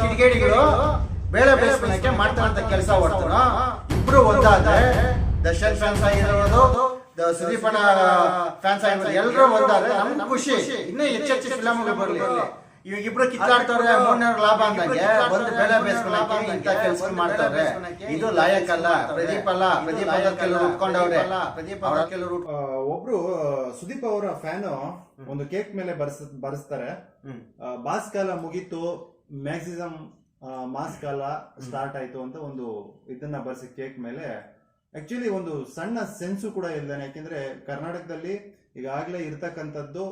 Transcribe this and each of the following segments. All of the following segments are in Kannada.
ಕಿಡಿಗೇಡಿಗಳು ಬೇಳೆ ಮಾಡ್ತಾ ಮಾಡ್ತಾರಂತ ಕೆಲಸ ಹೊಡ್ತಾರ ಇಬ್ರು ಒಂದಾದ್ರೆ ದರ್ಶನ್ ಫ್ಯಾನ್ಸ್ ಆಗಿರೋದು ಸುದೀಪನ ಫ್ಯಾನ್ಸ್ ಆಗಿರೋದು ಎಲ್ಲರೂ ಒಂದಾದ್ರೆ ನಮ್ಗೆ ಖುಷಿ. ಇನ್ನೂ ಹೆಚ್ಚೆಚ್ಚು ಫಿಲಮ್ಗಳು ಬರಲಿ. ಇವಾಗ ಇಬ್ರು ಕಿತ್ತಾಡ್ತಾರೆ ಮೂರನೇವ್ರ ಲಾಭ ಅಂದಂಗೆ ಬಂದು ಬೆಳೆ ಬೇಸ್ಕೊಳಕ್ಕೆ ಇಂಥ ಕೆಲಸ ಮಾಡ್ತಾರೆ. ಇದು ಲಾಯಕ್ ಅಲ್ಲ ಪ್ರದೀಪ್ ಅಲ್ಲ ಪ್ರದೀಪ್ ಅದ ಕೆಲವರು ಉಟ್ಕೊಂಡವ್ರೆ ಪ್ರದೀಪ್ ಅವರ ಕೆಲವರು ಒಬ್ರು ಸುದೀಪ್ ಅವರ ಫ್ಯಾನ್ ಒಂದು ಕೇಕ್ ಮೇಲೆ ಬರ್ಸ್ ಬರ್ಸ್ತಾರೆ. ಬಾಸ್ ಕಾಲ ಮುಗೀತು ಮ್ಯಾಕ್ಸಿಸಮ್ ಮಾಸ್ ಕಾಲ ಸ್ಟಾರ್ಟ್ ಆಯ್ತು ಅಂತ ಒಂದು ಇದನ್ನ ಬರ್ಸಿ ಕೇಕ್ ಮೇಲೆ. ಆಕ್ಚುಲಿ ಒಂದು ಸಣ್ಣ ಸೆನ್ಸು ಕೂಡ ಇಲ್ದಾನೆ ಯಾಕೆಂದ್ರೆ ಕರ್ನಾಟಕದಲ್ಲಿ ಈಗಾಗಲೇ ಇರ್ತಕ್ಕಂಥದ್ದು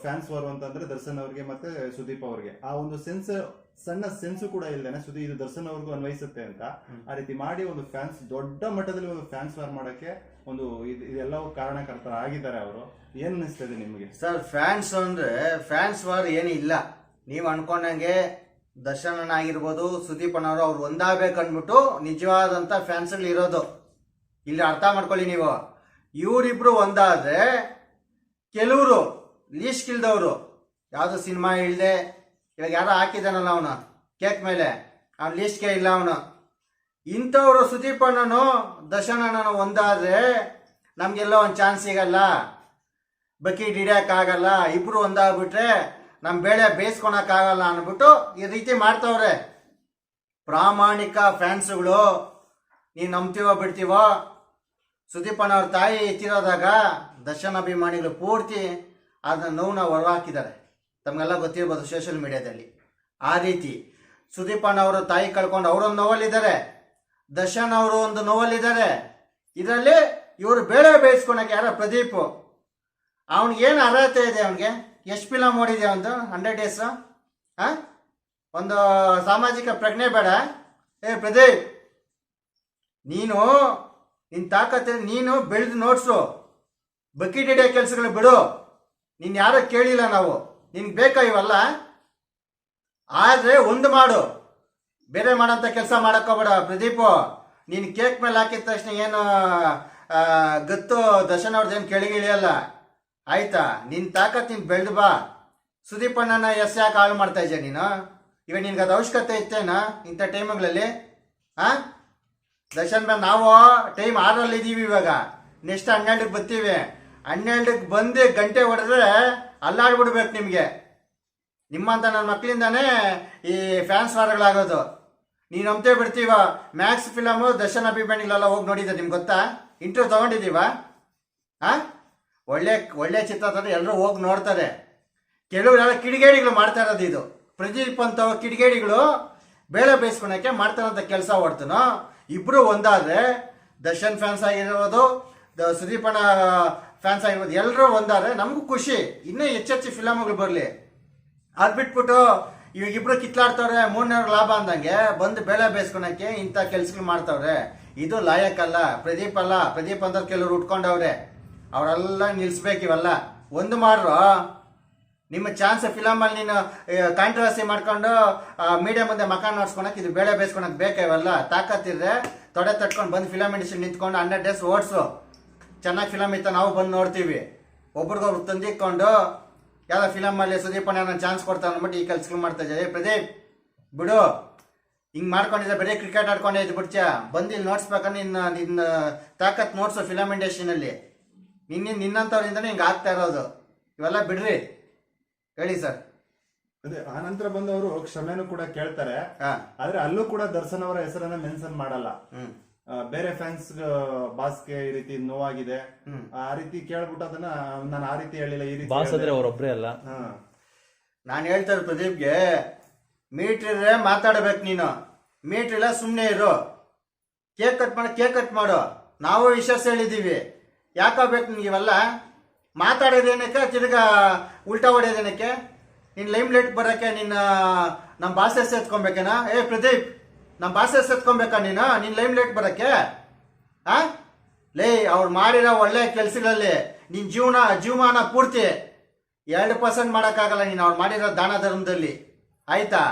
ಫ್ಯಾನ್ಸ್ ವಾರ್ ಅಂತಂದ್ರೆ ದರ್ಶನ್ ಅವ್ರಿಗೆ ಮತ್ತೆ ಸುದೀಪ್ ಅವ್ರಿಗೆ. ಆ ಒಂದು ಸೆನ್ಸ್ ಸಣ್ಣ ಸೆನ್ಸು ಕೂಡ ಇಲ್ಲೇನೆ ಸುದೀಪ್ ಇದು ದರ್ಶನ್ ಅವ್ರಿಗೂ ಅನ್ವಯಿಸುತ್ತೆ ಅಂತ. ಆ ರೀತಿ ಮಾಡಿ ಒಂದು ಫ್ಯಾನ್ಸ್ ದೊಡ್ಡ ಮಟ್ಟದಲ್ಲಿ ಒಂದು ಫ್ಯಾನ್ಸ್ ವಾರ್ ಮಾಡಕ್ಕೆ ಒಂದು ಇದ್- ಇದೆಲ್ಲವೂ ಕಾರಣಕರ್ತರ ಆಗಿದ್ದಾರೆ ಅವರು. ಏನ್ ಅನಿಸ್ತದೆ ನಿಮಗೆ? ಸರ್ ಫ್ಯಾನ್ಸ್ ಅಂದ್ರೆ ಫ್ಯಾನ್ಸ್ ವಾರ್ ಏನು ಇಲ್ಲ. ನೀವು ಅನ್ಕೊಂಡಂಗೆ ದರ್ಶನ್ ಆಗಿರ್ಬೋದು ಸುದೀಪ್ ಅನ್ನೋರು ಅವ್ರು ಒಂದಾಗಬೇಕು ಅಂದ್ಬಿಟ್ಟು ನಿಜವಾದಂತ ಫ್ಯಾನ್ಸ್ಗಳು ಇರೋದು ಇಲ್ಲಿ ಅರ್ಥ ಮಾಡ್ಕೊಳ್ಳಿ ನೀವು. ಇವರಿಬ್ರು ಒಂದಾದ್ರೆ ಕೆಲವರು ಲೀಸ್ಟ್ ಇಲ್ದವರು ಯಾವುದು ಸಿನಿಮಾ ಇಲ್ಲದೆ ಇವಾಗ ಯಾರೋ ಹಾಕಿದಾನಲ್ಲ ಅವನು, ಕೇಕ್ ಮೇಲೆ, ಅವ್ನ ಲೀಸ್ಟ್ಗೆ ಇಲ್ಲ ಅವನು. ಇಂಥವರು ಸುದೀಪ್ ಅಣ್ಣನು ದರ್ಶನ್ ಅಣ್ಣನು ಒಂದಾದ್ರೆ ನಮಗೆಲ್ಲ ಒಂದು ಚಾನ್ಸ್ ಸಿಗಲ್ಲ. ಬಕೀಟ್ ಹಿಡಿಯೋಕ್ಕಾಗಲ್ಲ ಇಬ್ರು ಒಂದಾಗ್ಬಿಟ್ರೆ ನಮ್ಮ ಬೇಳೆ ಬೇಯಿಸ್ಕೊಳಕ್ಕಾಗಲ್ಲ ಅಂದ್ಬಿಟ್ಟು ಈ ರೀತಿ ಮಾಡ್ತವ್ರೆ. ಪ್ರಾಮಾಣಿಕ ಫ್ಯಾನ್ಸ್ಗಳು ನೀನು ನಂಬ್ತೀವೋ ಬಿಡ್ತೀವೋ ಸುದೀಪಣ್ಣ ಅವ್ರ ತಾಯಿ ಎತ್ತಿರೋದಾಗ ದರ್ಶನ್ ಅಭಿಮಾನಿಗಳು ಪೂರ್ತಿ ಅದನ್ನ ನೋವನ್ನ ಹೊರಹಾಕಿದ್ದಾರೆ ತಮಗೆಲ್ಲ ಗೊತ್ತಿರ್ಬೋದು ಸೋಷಿಯಲ್ ಮೀಡಿಯಾದಲ್ಲಿ ಆ ರೀತಿ ಸುದೀಪನ ಅವರು ತಾಯಿ ಕಳ್ಕೊಂಡು ಅವರೊಂದು ನೋವಲ್ಲಿದ್ದಾರೆ. ದರ್ಶನ್ ಅವರು ಒಂದು ನೋವಲ್ಲಿದ್ದಾರೆ. ಇದರಲ್ಲಿ ಇವರು ಬೇಳೆ ಬೇಯಿಸ್ಕೊಳಕ್ಕೆ ಯಾರ ಪ್ರದೀಪ್. ಏನು ಅರ್ಹತೆ ಇದೆ ಅವನಿಗೆ? ಎಷ್ಟು ಫಿಲಮ್ ಓಡಿದೆ ಒಂದು? ಹಂಡ್ರೆಡ್ ಡೇಸ್ ಹಾಂ ಒಂದು ಸಾಮಾಜಿಕ ಪ್ರಜ್ಞೆ ಬೇಡ. ಏ ಪ್ರದೀಪ್, ನೀನು ನಿನ್ನ ತಾಕತ್ತೆ ನೀನು ಬೆಳೆದು ನೋಡ್ಸು. ಬಕೆಟ್ ಹಿಡಿಯೋ ಕೆಲಸಗಳು ಬಿಡು. ನೀನು ಯಾರೋ ಕೇಳಿಲ್ಲ ನಾವು. ನಿನ್ಗೆ ಬೇಕಾ ಇವಲ್ಲ? ಆದರೆ ಒಂದು ಮಾಡು. ಬೇರೆ ಮಾಡೋಂಥ ಕೆಲಸ ಮಾಡೋಕ್ಕೋಬೇಡ ಪ್ರದೀಪ್. ನೀನು ಕೇಕ್ ಮೇಲೆ ಹಾಕಿದ ತಕ್ಷಣ ಏನು ಗತ್ತು ದರ್ಶನ್ ಅವ್ರದ್ದೇನು ಕೆಳಗಿಳಿಯಲ್ಲ ಆಯ್ತಾ? ನಿನ್ನ ತಾಕತ್ ನೀನು ಬೆಳೆದು ಬಾ. ಸುದೀಪ್ ಅಣ್ಣನ ಎಸ್ ಯಾಕೆ ಹಾಳು ಮಾಡ್ತಾ ಇದ್ಯಾ ನೀನು? ಇವಾಗ ನಿನ್ಗೆ ಅದು ಅವಶ್ಯಕತೆ ಇತ್ತೇನಾ ಇಂಥ ಟೈಮ್ಗಳಲ್ಲಿ ಆ? ದರ್ಶನ್ ನಾವು ಟೈಮ್ ಆರಲ್ಲಿ ಇದೀವಿ ಇವಾಗ. ನೆಕ್ಸ್ಟ್ ಹನ್ನೆರಡಕ್ಕೆ ಬರ್ತೀವಿ. ಹನ್ನೆರಡಕ್ಕೆ ಬಂದು ಗಂಟೆ ಹೊಡೆದ್ರೆ ಅಲ್ಲಾಡ್ಬಿಡ್ಬೇಕು ನಿಮಗೆ. ನಿಮ್ಮಂತ ನನ್ನ ಮಕ್ಕಳಿಂದಾನೇ ಈ ಫ್ಯಾನ್ಸ್ ವಾರಗಳಾಗೋದು. ನೀನು ನಂಬ್ತೇ ಬಿಡ್ತೀವ. ಮ್ಯಾಕ್ಸ್ ಫಿಲಮು ದರ್ಶನ್ ಅಭಿಮಾನಿಗಳೆಲ್ಲ ಹೋಗಿ ನೋಡಿದ್ದೆ, ನಿಮ್ಗೆ ಗೊತ್ತಾ? ಇಂಟ್ರೂ ತಗೊಂಡಿದ್ದೀವ? ಆ? ಒಳ್ಳೆ ಒಳ್ಳೆ ಚಿತ್ರ ತಂದ್ರೆ ಎಲ್ಲರೂ ಹೋಗಿ ನೋಡ್ತಾರೆ. ಕೆಲವರೆಲ್ಲ ಕಿಡಿಗೇಡಿಗಳು ಮಾಡ್ತಾ ಇರೋದು ಇದು. ಪ್ರದೀಪ್ ಅಂತ ಕಿಡಿಗೇಡಿಗಳು ಬೇಳೆ ಬೇಯಿಸ್ಕೊಳಕ್ಕೆ ಮಾಡ್ತಾರಂತ ಕೆಲಸ ಹೊಡ್ತನೋ. ಇಬ್ರು ಒಂದಾದರೆ ದರ್ಶನ್ ಫ್ಯಾನ್ಸ್ ಆಗಿರ್ಬೋದು, ದ- ಫ್ಯಾನ್ಸ್ ಆಗಿರ್ಬೋದು ಎಲ್ಲರೂ ಒಂದಾದರೆ ನಮಗೂ ಖುಷಿ. ಇನ್ನೂ ಹೆಚ್ಚೆಚ್ಚು ಫಿಲಮ್ಗಳು ಬರಲಿ. ಅದು ಬಿಟ್ಬಿಟ್ಟು ಇವಾಗ ಇಬ್ರು ಕಿತ್ಲಾಡ್ತವ್ರೆ ಮೂರನೇವ್ರ ಲಾಭ ಅಂದಂಗೆ ಬಂದು ಬೆಳೆ ಬೇಯಿಸ್ಕೊಳಕ್ಕೆ ಇಂಥ ಕೆಲ್ಸಗಳು ಮಾಡ್ತವ್ರೆ. ಇದು ಲಾಯಕ್ ಅಲ್ಲ, ಪ್ರದೀಪ್ ಅಲ್ಲ. ಪ್ರದೀಪ್ ಅಂತ ಕೆಲವರು ಉಟ್ಕೊಂಡವ್ರೆ. ಅವರೆಲ್ಲ ನಿಲ್ಲಿಸ್ಬೇಕು ಇವೆಲ್ಲ. ಒಂದು ಮಾಡ್ರು ನಿಮ್ಮ ಚಾನ್ಸ್ ಫಿಲಮಲ್ಲಿ ನೀನು ಕಾಂಟ್ರವರ್ಸಿ ಮಾಡ್ಕೊಂಡು ಮೀಡಿಯಾ ಮುಂದೆ ಮಕ ನೋಡ್ಸ್ಕೊಳಕ್ ಇದು ಬೇಳೆ ಬೇಸ್ಕೊಳಕ್ ಬೇಕಾ ಇವೆಲ್ಲ. ತಾಕತ್ತಿದ್ರೆ ತೊಡೆ ತಟ್ಕೊಂಡು ಬಂದು ಫಿಲಮ್ ಇಂಡಸ್ಟ್ರಿ ನಿಂತ್ಕೊಂಡು ಹಂಡ್ರೆಡ್ ಡೇಸ್ ಓಡಿಸು. ಚೆನ್ನಾಗಿ ಫಿಲಮ್ ಇತ್ತ, ನಾವು ಬಂದು ನೋಡ್ತೀವಿ. ಒಬ್ರಿಗೊಬ್ರು ತಂದಿಕ್ಕೊಂಡು ಯಾವ್ದೋ ಫಿಲಮಲ್ಲಿ ಸುದೀಪ್ ನಾನು ಚಾನ್ಸ್ ಕೊಡ್ತಾನೆ ಅಂದ್ಬಿಟ್ಟು ಈ ಕೆಲ್ಸಗಳು ಮಾಡ್ತಾ ಇದ್ದಾರೆ ಪ್ರದೀಪ್, ಬಿಡು. ಹಿಂಗೆ ಮಾಡ್ಕೊಂಡಿದ್ರೆ ಬರೀ ಕ್ರಿಕೆಟ್ ಆಡ್ಕೊಂಡೆ ಇದ್ದು ಬಿಡ್ತೀಯ? ಬಂದು ಇಲ್ಲಿ ನೋಡ್ಸ್ಬೇಕಂದ್ರೆ ನಿನ್ನ ನಿನ್ನ ತಾಕತ್ ನೋಡ್ಸು ಫಿಲಮ್ ಇಂಡಸ್ಟ್ರಿನಲ್ಲಿ ನಿನ್ನ ನಿನ್ನಂಥವ್ರಿಂದನೇ ಹಿಂಗೆ ಆಗ್ತಾ ಇರೋದು. ಇವೆಲ್ಲ ಬಿಡ್ರಿ. ಹೇಳಿ ಸರ್. ಅದೇ ಆ ನಂತರ ಬಂದವರು ಕ್ಷಮೆನೂ ಕೂಡ ಕೇಳ್ತಾರೆ. ಹಾ. ಆದ್ರೆ ಅಲ್ಲೂ ಕೂಡ ದರ್ಶನ್ ಅವರ ಹೆಸರನ್ನ ಮೆನ್ಷನ್ ಮಾಡಲ್ಲ. ಹ್ಮ್. ಆ, ಬೇರೆ ಫ್ಯಾನ್ಸ್ ಬಾಸ್ಗೆ ಈ ರೀತಿ ನೋವಾಗಿದೆ. ಹ್ಮ್. ಆ ರೀತಿ ಕೇಳ್ಬಿಟ್ಟು ಅದನ್ನ ನಾನು ಆ ರೀತಿ ಹೇಳಿಲ್ಲ ಈ ರೀತಿ ಬಾಸ್. ಅಂದ್ರೆ ಅವರೊಬ್ರೇ ಅಲ್ಲ. ಹಾ. ನಾನು ಹೇಳ್ತಾರೆ ಪ್ರದೀಪ್ಗೆ ಮೀಟ್ರ್ ಇದ್ರೆ ಮಾತಾಡ್ಬೇಕು ನೀನು. ಮೀಟ್ರ್ ಇಲ್ಲ ಸುಮ್ಮನೆ ಇರು. ಕೇಕ್ ಕಟ್ ಮಾಡೋ ಕೇಕ್ ಕಟ್ ಮಾಡು. ನಾವು ವಿಶ್ವಾಸ ಹೇಳಿದ್ದೀವಿ. ಯಾಕಾಗಬೇಕು ನಿನ್ಗೆ ಇವೆಲ್ಲ? ಮಾತಾಡೋದೇನಕ್ಕೆ ತಿರ್ಗಾ ಉಲ್ಟಾ ಹೊಡೆಯೋದೇನಕ್ಕೆ ನಿನ್ನ ಲೈಮ್ ಲೈಟ್ ಬರೋಕ್ಕೆ ನಿನ್ನ ನಮ್ಮ ಭಾಷೆ ಎತ್ಕೊಬೇಕೇನ ಏ, ಪ್ರದೀಪ್ ನಮ್ಮ ಭಾಷೆ ಎತ್ಕೊಬೇಕಾ ನೀನು? ನಿನ್ನ ಲೈಮ್ ಲೈಟ್ ಬರೋಕ್ಕೆ? ಆ? ಲೇ, ಅವ್ರು ಮಾಡಿರೋ ಒಳ್ಳೆ ಕೆಲಸಗಳಲ್ಲಿ ನಿನ್ನ ಜೀವನ, ಜೀವಮಾನ ಪೂರ್ತಿ ಎರಡು ಪರ್ಸೆಂಟ್ ಮಾಡೋಕ್ಕಾಗಲ್ಲ ನೀನು. ಅವ್ರು ಮಾಡಿರೋ ದಾನ ಧರ್ಮದಲ್ಲಿ. ಆಯ್ತಾ?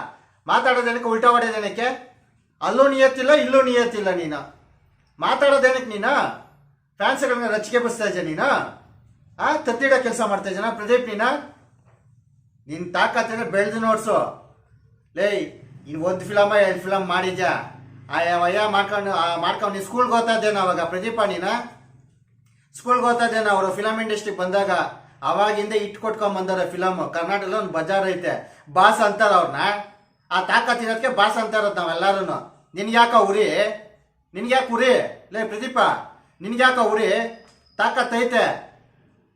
ಮಾತಾಡೋದೇನಕ್ಕೆ ಉಲ್ಟಾ ಹೊಡೆಯೋದೇನಕ್ಕೆ ಅಲ್ಲೂ ನಿಯತ್ತಿಲ್ಲ, ಇಲ್ಲೂ ನಿಯತ್ತಿಲ್ಲ ನೀನು. ಮಾತಾಡೋದೇನಕ್ಕೆ ನೀನು? ಫ್ಯಾನ್ಸ್ಗಳನ್ನ ರಚಿಕೆ ಬಸ್ತಾ ಇದ್ಯಾ ನೀನು? ಆ ತತ್ತಿಡೋ ಕೆಲಸ ಮಾಡ್ತಾ ಇದ್ದಾನ ಪ್ರದೀಪ್ ನೀನು? ನಿನ್ನ ತಾಕತ್ತಿನ ಬೆಳೆದು ನೋಡ್ಸು. ಲೇ ಇನ್ನು ಒಂದು ಫಿಲಮ ಎರಡು ಫಿಲಮ್ ಮಾಡಿದ್ಯಾ? ಆ ವಯ್ಯ ಮಾಡ್ಕೊಂಡು ಮಾಡ್ಕೊಂಡು ನೀನು ಸ್ಕೂಲ್ಗೆ ಓದ್ತಾದ್ದೇನೋ ಅವಾಗ, ಪ್ರದೀಪ ನೀನ? ಸ್ಕೂಲ್ಗೆ ಓದ್ತಾದ್ದೇನೋ ಅವರು ಫಿಲಮ್ ಇಂಡಸ್ಟ್ರಿ ಬಂದಾಗ, ಅವಾಗಿಂದ ಇಟ್ಟು ಕೊಟ್ಕೊಂಡ್ ಬಂದಾರೆ ಫಿಲಮ್ ಕರ್ನಾಟಕದಲ್ಲಿ ಒಂದು ಬಜಾರ್ ಐತೆ. ಬಾಸ್ ಅಂತಾರ ಅವ್ರನ್ನ ಆ ತಾಕತ್ತಿರೋದಕ್ಕೆ ಬಾಸ್ ಅಂತಾರದ್ ನಾವೆಲ್ಲರೂ ನಿನ್ಗೆ ಯಾಕ ಉರಿ? ನಿನ್ಗೆ ಯಾಕೆ ಉರಿ? ಲೇ, ಪ್ರದೀಪ ನಿನ್ಗೆ ಯಾಕ ಉರಿ ತಾಕತ್ತೈತೆ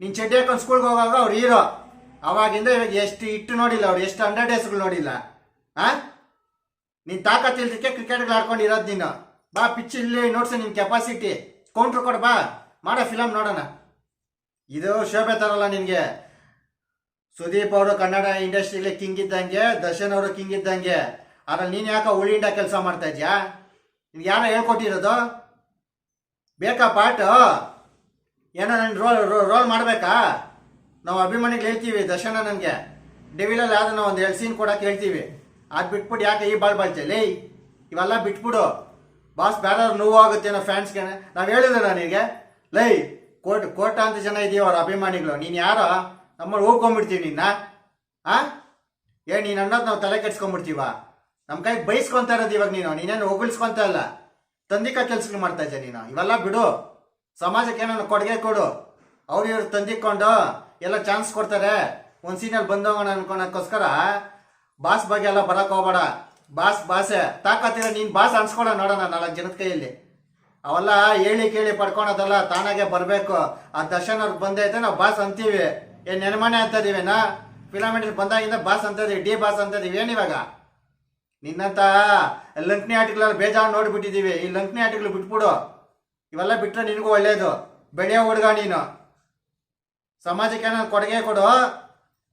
ನೀನ್ ಚಡ್ಡಿ ಹಾಕೊಂಡು ಸ್ಕೂಲ್ಗೆ ಹೋಗುವಾಗ ಅವ್ರು ಹೀರೋ ಅವಾಗಿಂದ ಇವಾಗ ಎಷ್ಟು ಇಟ್ಟು ನೋಡಿಲ್ಲ ಅವ್ರು, ಎಷ್ಟು ಹಂಡ್ರೆಡ್ ಡೇಸ್ಗಳು ನೋಡಿಲ್ಲ. ಆ? ನೀನ್ ತಾಕತ್ ಇಲ್ದಕ್ಕೆ ಕ್ರಿಕೆಟ್ಗಳು ಆಡ್ಕೊಂಡಿರೋದು ನೀನು. ಬಾ ಪಿಚ್ ಇಲ್ಲಿ ನೋಡ್ಸು ನಿನ್ ಕೆಪಾಸಿಟಿ ಕೌಂಟ್ರ್ ಕೊಡು, ಬಾ. ಮಾಡೋ ಫಿಲಮ್ ನೋಡೋಣ. ಇದು ಶೋಭೆ ತರಲ್ಲ ನಿನ್ಗೆ. ಸುದೀಪ್ ಅವರು ಕನ್ನಡ ಇಂಡಸ್ಟ್ರಿಲಿ ಕಿಂಗ್ ಇದ್ದಂಗೆ, ದರ್ಶನ್ ಅವರು ಕಿಂಗ್ ಇದ್ದಂಗೆ. ಅದ್ರಲ್ಲಿ ನೀನ್ ಯಾಕೆ ಉಳಿಂಡ ಕೆಲಸ ಮಾಡ್ತಾ ಇದ್ಯಾ? ನಿನ್ಗೆ ಯಾರೋ ಹೇಳ್ಕೊಟ್ಟಿರೋದು? ಬೇಕಾ ಪಾಟ್ ಏನೋ ನಾನು ರೋಲ್ ರೋಲ್ ಮಾಡಬೇಕಾ? ನಾವು ಅಭಿಮಾನಿಗೆ ಹೇಳ್ತೀವಿ, ದರ್ಶನ ನನಗೆ. ಡೆವಿಲಲ್ಲಿ ನಾವು ಒಂದು ಎರಡು ಸೀನ್ ಕೊಡಕ್ಕೆ ಹೇಳ್ತೀವಿ. ಅದು ಬಿಟ್ಬಿಟ್ಟು ಯಾಕೆ ಈ ಬಾಳ್ ಬಾಳ್ತೆ? ಲೇ, ಇವೆಲ್ಲ ಬಿಟ್ಬಿಡು. ಬಾಸ್ ಬೇರೆಯವ್ರು ನೋವಾಗುತ್ತೇನೋ ಫ್ಯಾನ್ಸ್ಗೆ ನಾವು ಹೇಳಿದ್ರೆ ನನಗೆ? ಲೈ, ಕೋಟ್ ಕೋಟ ಅಂತ ಜನ ಇದೀವ ಅವ್ರ ಅಭಿಮಾನಿಗಳು. ನೀನು ಯಾರೋ? ನಮ್ಮಲ್ಲಿ ಹೋಗ್ಕೊಂಬಿಡ್ತೀವಿ ನಿನ್ನ. ಆ? ಏ, ನೀನು ಅನ್ನೋದು ನಾವು ತಲೆ ಕೆಡ್ಸ್ಕೊಂಬಿಡ್ತೀವ? ನಮ್ಮ ಕೈಗೆ ಬೈಸ್ಕೊಂತ ಇರೋದು ಇವಾಗ ನೀನು. ನೀನೇನು ಹೊಗಳ್ಸ್ಕೊಂತ ಇಲ್ಲ. ತಂದಿಕ ಕೆಲ್ಸಗಳು ಮಾಡ್ತಾ ಇದ್ದೆ ನೀನು? ಇವೆಲ್ಲ ಬಿಡು. ಸಮಾಜಕ್ಕೆ ಏನೋ ಕೊಡುಗೆ ಕೊಡು. ಅವ್ರು ಇವ್ರು ತಂದಿಕೊಂಡು ಎಲ್ಲ ಚಾನ್ಸ್ ಕೊಡ್ತಾರೆ. ಒಂದು ಸೀನಲ್ಲಿ ಬಂದೋಗೋಣ ಅನ್ಕೊಳಕ್ಕೋಸ್ಕರ ಬಾಸ್ ಬಗ್ಗೆ ಎಲ್ಲ ಬರಕ್ ಹೋಗ್ಬೇಡ. ಬಾಸ್, ಬಾಸೆ, ತಾಕತ್ತಿರ ನೀನ್ ಬಾಸ್ ಅನ್ಸ್ಕೊಳ ನೋಡೋಣ ನಾಲ್ಕು ಜನದ ಕೈಯಲ್ಲಿ. ಅವೆಲ್ಲ ಹೇಳಿ ಕೇಳಿ ಪಡ್ಕೊಳೋದಲ್ಲ, ತಾನಾಗೆ ಬರಬೇಕು. ಆ ದರ್ಶನ್ ಅವ್ರಿಗೆ ಬಂದೈತೆ ನಾವು ಬಾಸ್ ಅಂತೀವಿ. ಏನ್ ನೆನಮನೆ ಅಂತ ಇದೀವೇನಾ? ಫಿಲಮ್ ಬಂದಾಗಿಂದ ಬಾಸ್ ಅಂತ ಇದೀವಿ, ಡಿ ಬಾಸ್ ಅಂತ ಇದೀವಿ ಏನಿವಾಗ ನಿನ್ನಂತ ಲಂಕ್ನಿ ಆಟಗಳ ಬೇಜಾರು ನೋಡ್ಬಿಟ್ಟಿದೀವಿ. ಈ ಲಂಕ್ನಿ ಆಟಗಳು ಬಿಟ್ಬಿಡು. ಇವೆಲ್ಲ ಬಿಟ್ಟರೆ ನಿನಗೂ ಒಳ್ಳೇದು. ಬೆಳೆಯೋ ಹುಡುಗ ನೀನು. ಸಮಾಜಕ್ಕೆ ಏನೋ ಕೊಡುಗೆ ಕೊಡು.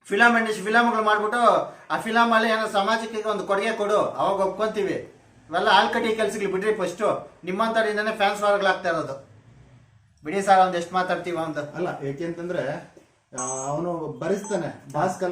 ಫಿಲಮ್ ಇಂಡಸ್ಟ್ರಿ ಫಿಲಮ್ಗಳು ಮಾಡಿಬಿಟ್ಟು ಆ ಫಿಲಮ್ ಅಲ್ಲಿ ಏನೋ ಸಮಾಜಕ್ಕೆ ಒಂದು ಕೊಡುಗೆ ಕೊಡು. ಅವಾಗ ಒಪ್ಕೊಂತೀವಿ. ಇವೆಲ್ಲ ಆಲ್ಕಟ್ಟಿ ಕೆಲ್ಸಗಳು ಬಿಡ್ರಿ ಫಸ್ಟು ನಿಮ್ಮಂಥವ್ರಿಂದನೇ ಫ್ಯಾನ್ಸ್ ಫಾರ್ಗಳಾಗ್ತಾ ಇರೋದು. ಬಿಡಿ ಸರ್, ಒಂದು ಎಷ್ಟು ಮಾತಾಡ್ತೀವ ಅಂತ. ಅಲ್ಲ ಏಕೆಂತಂದ್ರೆ ಅವನು ಭರಿಸ್ತಾನೆ ಭಾಸ್ಕರ್